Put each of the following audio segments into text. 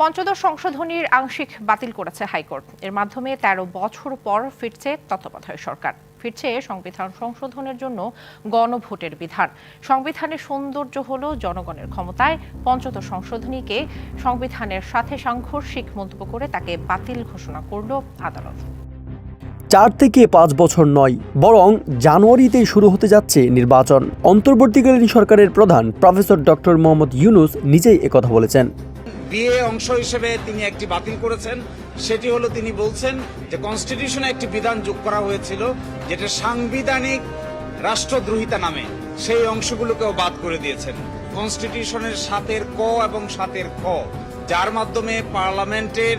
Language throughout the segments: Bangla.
পঞ্চদশ সংশোধনীর আংশিক বাতিল করেছে হাইকোর্ট। এর মাধ্যমে ১৩ বছর পর ফিরছে তত্ত্বাবধায়ক সরকার। ফিরছে সংবিধান সংশোধনের জন্য গণভোটের বিধান। সংবিধানের সৌন্দর্য হল জনগণের ক্ষমতায় পঞ্চদশ সংশোধনীকে সংবিধানের সাথে সাংঘর্ষিক মন্তব্য করে তাকে বাতিল ঘোষণা করল আদালত। চার থেকে পাঁচ বছর নয়, বরং জানুয়ারিতেই শুরু হতে যাচ্ছে নির্বাচন। অন্তর্বর্তীকালীন সরকারের প্রধান প্রফেসর ডক্টর মোহাম্মদ ইউনুস নিজেই একথা বলেছেন। বিয়ে অংশ হিসেবে তিনি একটি বাতিল করেছেন। সেটি হলো তিনি বলছেন যে কনস্টিটিউশনে একটি বিধান যোগ করা হয়েছিল, যেটা সাংবিধানিক রাষ্ট্রদ্রোহিতা নামে। সেই অংশগুলোকেও বাদ করে দিয়েছেন। কনস্টিটিউশনের সাতের ক এবং সাতের ক যার মাধ্যমে পার্লামেন্টের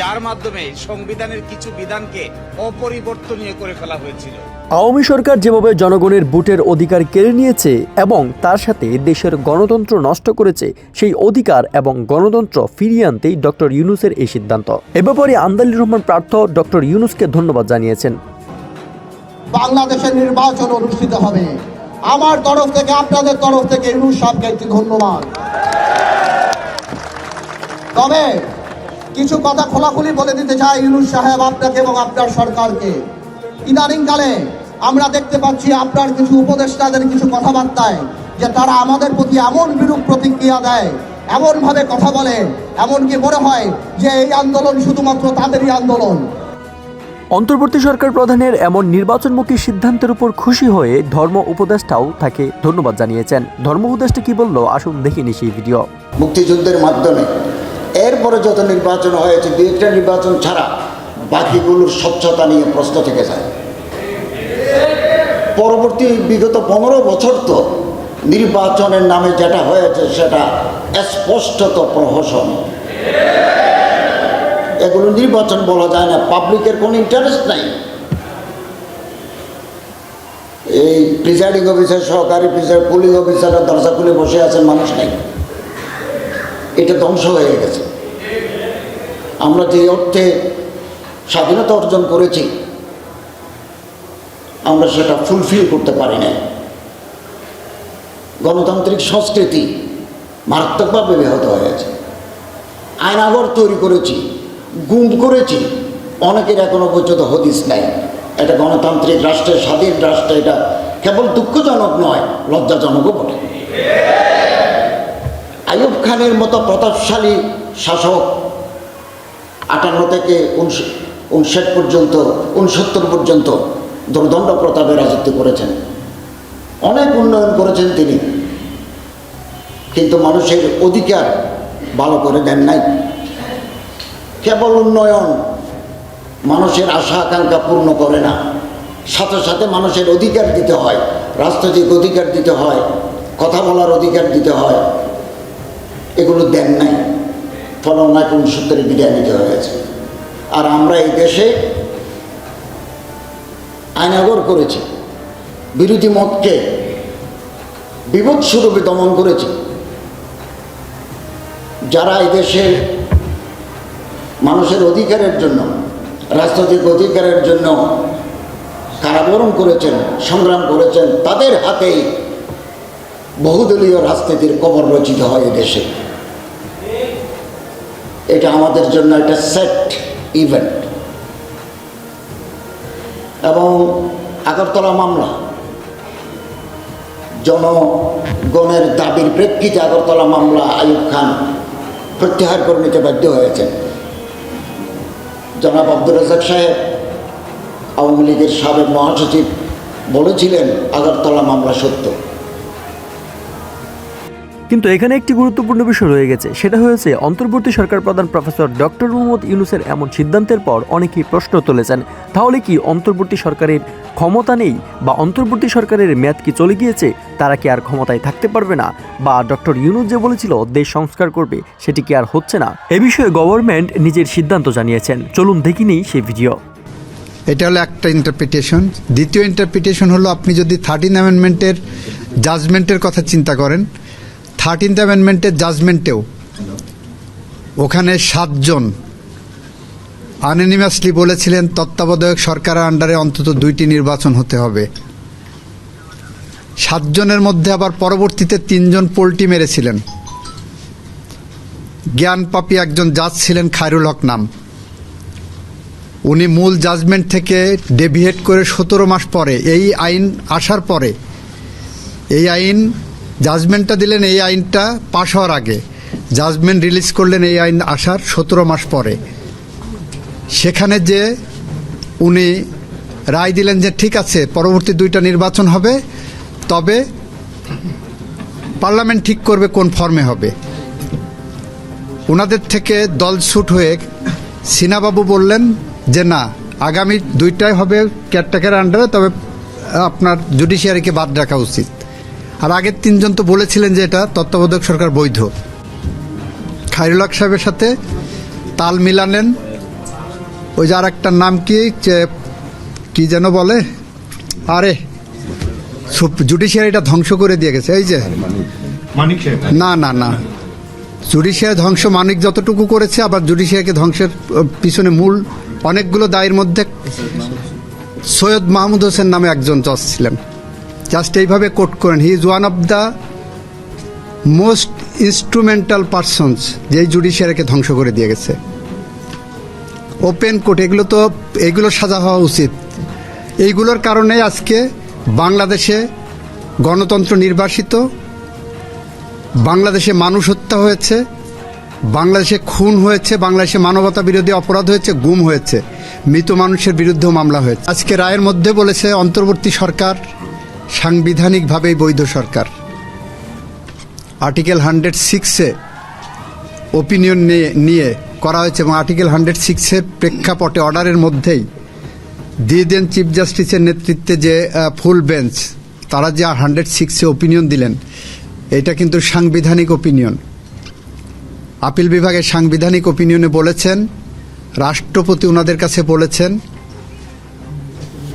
যার মাধ্যমে সংবিধানের কিছু বিধানকে অপরিবর্তনীয় করে ফেলা হয়েছিল। আওয়ামী সরকার যেভাবে জনগণের ভোটের অধিকার কেড়ে নিয়েছে এবং তার সাথে দেশের গণতন্ত্র নষ্ট করেছে সেই অধিকার এবং গণতন্ত্র ফিরিয়ে আনতেই ডক্টর ইউনুসের এই সিদ্ধান্ত। এ ব্যাপারে আন্দালির রহমান প্রার্থ ডক্টর ইউনুসকে ধন্যবাদ জানিয়েছেন। বাংলাদেশের নির্বাচন অনুষ্ঠিত হবে। আমার তরফ থেকে আপনাদের তরফ থেকে ইউনুস সাহেবকে একটি ধন্যবাদ। তবে কিছু কথা খোলাখুলি বলে দিতে চাই ইউনুস সাহেব আপনাকে এবং আপনার সরকারকে। ইদানিংকালে আমরা দেখতে পাচ্ছি আপনার কিছু উপদেষ্টাদের কিছু কথাবার্তায় যে তারা আমাদের প্রতি এমন বিরূপ প্রতিক্রিয়া দেয় এমনভাবে কথা বলে এমনকি মনে হয় যে এই আন্দোলন শুধুমাত্র তাদেরই আন্দোলন। অন্তর্বর্তী সরকার প্রধানের এমন নির্বাচনমুখী সিদ্ধান্তের উপর খুশি হয়ে ধর্ম উপদেষ্টাও তাকে ধন্যবাদ জানিয়েছেন। ধর্ম উপদেষ্টা কি বলল আসুন দেখিনি সেই ভিডিও। মুক্তিযুদ্ধের মাধ্যমে এরপরে যত নির্বাচন হয়েছে দু একটা নির্বাচন ছাড়া বাকিগুলোর স্বচ্ছতা নিয়ে প্রশ্ন থেকে যায়। পরবর্তী বিগত পনেরো বছর তো নির্বাচনের নামে যেটা হয়েছে, সেটা স্পষ্টত প্রহসন। এগুলো নির্বাচন বলা যায় না, পাবলিকের কোনো ইন্টারেস্ট নাই। এই প্রিজাইডিং অফিসার সহকারী প্রিজাইড পুলিং অফিসাররা দরজা খুলে বসে আছেন মানুষ নাই। এটা ধ্বংস হয়ে গেছে। আমরা যে অর্থে স্বাধীনতা অর্জন করেছি, আমরা সেটা ফুলফিল করতে পারি না গণতান্ত্রিক সংস্কৃতি মারাত্মকভাবে ব্যাহত হয়েছে। আয়নাগর তৈরি করেছি, গুম করেছি, অনেকের এখনও পর্যন্ত হদিস নাই। এটা গণতান্ত্রিক রাষ্ট্রের স্বাধীন রাষ্ট্র, এটা কেবল দুঃখজনক নয়, লজ্জাজনকও বটে। আইয়ুব খানের মতো প্রতাপশালী শাসক আটান্ন থেকে উনষাট পর্যন্ত, উনসত্তর পর্যন্ত দুর্দণ্ড প্রতাপে রাজত্ব করেছেন। অনেক উন্নয়ন করেছেন তিনি। কিন্তু মানুষের অধিকার ভালো করে দেন নাই। কেবল উন্নয়ন মানুষের আশা আকাঙ্ক্ষা পূর্ণ করে না। সাথে সাথে মানুষের অধিকার দিতে হয় রাজনৈতিক অধিকার দিতে হয়, কথা বলার অধিকার দিতে হয়। এগুলো দেন নাই। ফলে ওনাকে উনসত্তরে বিদায় নিতে হয়েছে। আর আমরা এই দেশে আইনাগর করেছি। বিরোধী মতকে বিভৎসরূপে দমন করেছি। যারা এই দেশের মানুষের অধিকারের জন্য, রাজনৈতিক অধিকারের জন্য কারাবরণ করেছেন, সংগ্রাম করেছেন, তাদের হাতেই বহুদলীয় রাজনীতির কবর রচিত হয় দেশে। এটা আমাদের জন্য একটা সেট ইভেন্ট এবং আগরতলা মামলা, জনগণের দাবির প্রেক্ষিতে আগরতলা মামলা আয়ুব খান প্রত্যাহার করে নিতে বাধ্য হয়েছেন। জনাব আব্দুর রাজাক সাহেব, আওয়ামী লীগের সাবেক মহাসচিব বলেছিলেন, আগরতলা মামলা সত্য। কিন্তু এখানে একটি গুরুত্বপূর্ণ বিষয় রয়ে গেছে। সেটা হয়েছে, অন্তর্বর্তী সরকার প্রধান প্রফেসর ডক্টর মোহাম্মদ ইউনুসের এমন সিদ্ধান্তের পর অনেকেই প্রশ্ন তুলেছেন, তাহলে কি অন্তর্বর্তী সরকারের ক্ষমতা নেই বা অন্তর্বর্তী সরকারের মেয়াদ কি চলে গিয়েছে? তারা কি আর ক্ষমতায় থাকতে পারবে না? বা ডক্টর ইউনুস যে বলেছিল, দেশ সংস্কার করবে, সেটি কি আর হচ্ছে না? এ বিষয়ে গভর্নমেন্ট নিজের সিদ্ধান্ত জানিয়েছেন। চলুন দেখিনি সেই ভিডিও। এটা হলো একটা ইন্টারপ্রিটেশন দ্বিতীয় ইন্টারপ্রিটেশন হলো আপনি যদি থার্টিন অ্যামেন্ডমেন্টের জাজমেন্টের কথা চিন্তা করেন থার্টিন্থ অ্যামেন্ডমেন্টের জাজমেন্টেও। ওখানে সাতজন আনএনিমাসলি বলেছিলেন, তত্ত্বাবধায়ক সরকারের আন্ডারে অন্তত দুইটি নির্বাচন হতে হবে। সাতজনের মধ্যে আবার পরবর্তীতে তিনজন পোল্টি মেরেছিলেন। জ্ঞান জ্ঞানপাপী একজন জাজ ছিলেন খায়রুল হক নাম। উনি মূল জাজমেন্ট থেকে ডেভিয়েট করে সতেরো মাস পরে, এই আইন আসার পরে, এই আইন জাজমেন্টটা দিলেন এই আইনটা পাশ হওয়ার আগে। জাজমেন্ট রিলিজ করলেন এই আইন আসার সতেরো মাস পরে। সেখানে যে উনি রায় দিলেন যে ঠিক আছে, পরবর্তী দুইটা নির্বাচন হবে, তবে পার্লামেন্ট ঠিক করবে কোন ফর্মে হবে। ওনাদের থেকে দল ছুট হয়ে সিনাবাবু বললেন যে না, আগামী দুইটাই হবে কেয়ারটেকার আন্ডারে তবে আপনার জুডিশিয়ারিকে বাদ রাখা উচিত। আর আগের তিনজন তো বলেছিলেন যে এটা তত্ত্বাবধায়ক সরকার বৈধ। খাইরুল হক সাহেবের সাথে তাল মিলালেন। ওই যে আর একটার নাম কি কি যেন বলে? আরে জুডিশিয়ারিটা ধ্বংস করে দিয়ে গেছে এই যে। না না না। জুডিশিয়ারি ধ্বংস মানিক যতটুকু করেছে আবার জুডিশিয়ারিকে ধ্বংসের পিছনে মূল অনেকগুলো দায়ের মধ্যে সৈয়দ মাহমুদ হোসেন নামে একজন জজ ছিলেন। জাস্ট এইভাবে কোট করেন। He is one of the most instrumental persons যেই জুডিশিয়ারিকে ধ্বংস করে দিয়ে গেছে। ওপেন কোর্ট এগুলো তো, এগুলো সাজা হওয়া উচিত। এইগুলোর কারণে আজকে বাংলাদেশে গণতন্ত্র নির্বাসিত, বাংলাদেশে মানুষ হত্যা হয়েছে, বাংলাদেশে খুন হয়েছে, বাংলাদেশে মানবতা বিরোধী অপরাধ হয়েছে, গুম হয়েছে, মৃত মানুষের বিরুদ্ধেও মামলা হয়েছে। আজকে রায়ের মধ্যে বলেছে, অন্তর্বর্তী সরকার সাংবিধানিকভাবেই বৈধ সরকার। আর্টিকেল হান্ড্রেড সিক্সে ওপিনিয়ন নিয়ে নিয়ে করা হয়েছে এবং আর্টিকেল হান্ড্রেড সিক্সের প্রেক্ষাপটে অর্ডারের মধ্যেই দিয়ে দেন চিফ জাস্টিসের নেতৃত্বে যে ফুল বেঞ্চ তারা যে হান্ড্রেড সিক্সে ওপিনিয়ন দিলেন, এটা কিন্তু সাংবিধানিক ওপিনিয়ন আপিল বিভাগের সাংবিধানিক ওপিনিয়নে বলেছেন, রাষ্ট্রপতি ওনাদের কাছে বলেছেন,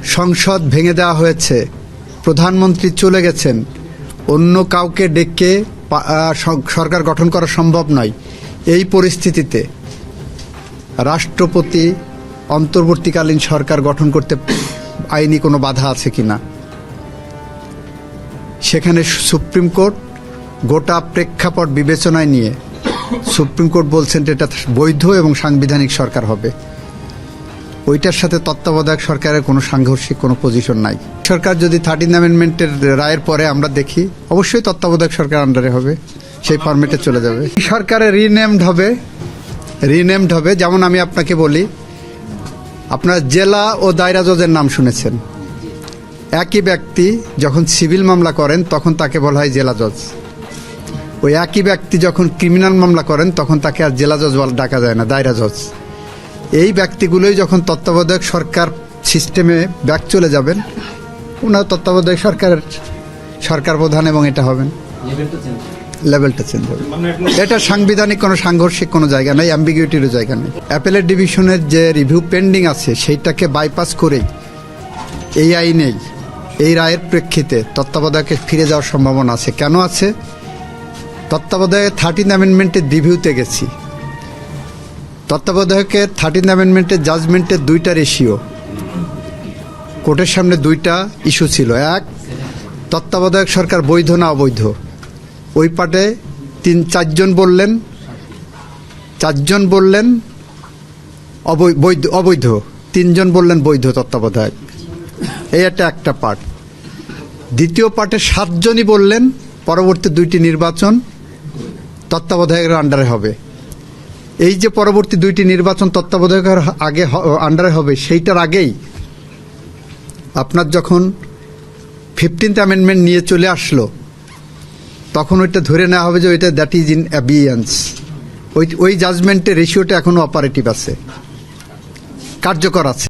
সংসদ ভেঙে দেওয়া হয়েছে। প্রধানমন্ত্রী চলে গেছেন। অন্য কাউকে ডেকে সরকার গঠন করা সম্ভব নয়। এই পরিস্থিতিতে রাষ্ট্রপতি অন্তর্বর্তীকালীন সরকার গঠন করতে আইনি কোনো বাধা আছে কি না? সেখানে সুপ্রিম কোর্ট গোটা প্রেক্ষাপট বিবেচনায় নিয়ে সুপ্রিম কোর্ট বলছেন এটা বৈধ এবং সাংবিধানিক সরকার হবে। ওইটার সাথে তত্ত্বাবধায়ক সরকারের কোনো সাংঘর্ষিক কোনো পজিশন নাই। সরকার যদি থার্টিন অ্যামেন্ডমেন্টের রায়ের পরে আমরা দেখি, অবশ্যই তত্ত্বাবধায়ক সরকার আন্ডারে হবে, সেই ফরম্যাটে চলে যাবে। সরকারে রিনেমড হবে রিনেমড হবে, যেমন আমি আপনাকে বলি, আপনার জেলা ও দায়রা জজের নাম শুনেছেন। একই ব্যক্তি যখন সিভিল মামলা করেন, তখন তাকে বলা হয় জেলা জজ। ওই একই ব্যক্তি যখন ক্রিমিনাল মামলা করেন, তখন তাকে আর জেলা জজ বলা ডাকা যায় না, দায়রা জজ। এই ব্যক্তিগুলোই যখন তত্ত্বাবধায়ক সরকার সিস্টেমে ব্যাক চলে যাবেন ওনার তত্ত্বাবধায়ক সরকারের সরকার প্রধান এবং এটা হবেন। লেভেলটা চেঞ্জ হবে। এটা সাংবিধানিক কোনো সাংঘর্ষিক কোনো জায়গা নেই অ্যাম্বিগুইটিরও জায়গা নেই। অ্যাপেলের ডিভিশনের যে রিভিউ পেন্ডিং আছে সেইটাকে বাইপাস করেই এই আইনেই এই রায়ের প্রেক্ষিতে তত্ত্বাবধায়কে ফিরে যাওয়ার সম্ভাবনা আছে। কেন আছে? তত্ত্বাবধায়ক থার্টিন অ্যামেন্ডমেন্টের রিভিউতে গেছি। তত্ত্বাবধায়কের থার্টিন অ্যামেন্ডমেন্টের জাজমেন্টের দুইটা রেশিও কোর্টের সামনে দুইটা ইস্যু ছিল। এক, তত্ত্বাবধায়ক সরকার বৈধ না অবৈধ? ওই পাটে তিন, চারজন বললেন চারজন বললেন অবৈ- বৈধ, অবৈধ। তিনজন বললেন বৈধ তত্ত্বাবধায়ক। এই একটা একটা পার্ট দ্বিতীয় পার্টে সাতজনই বললেন পরবর্তী দুইটি নির্বাচন তত্ত্বাবধায়কের আন্ডারে হবে। এই যে পরবর্তী দুইটি নির্বাচন তত্ত্বাবধায়কের আগে আন্ডারে হবে, সেইটার আগেই আপনার যখন ফিফটিন্থ অ্যামেন্ডমেন্ট নিয়ে চলে আসলো, তখন ওইটা ধরে নেওয়া হবে যে ওইটা দ্যাট ইজ ইন অ্যাবিয়েন্স ওই ওই জাজমেন্টের রেশিওটা এখনও অপারেটিভ আছে। কার্যকর আছে।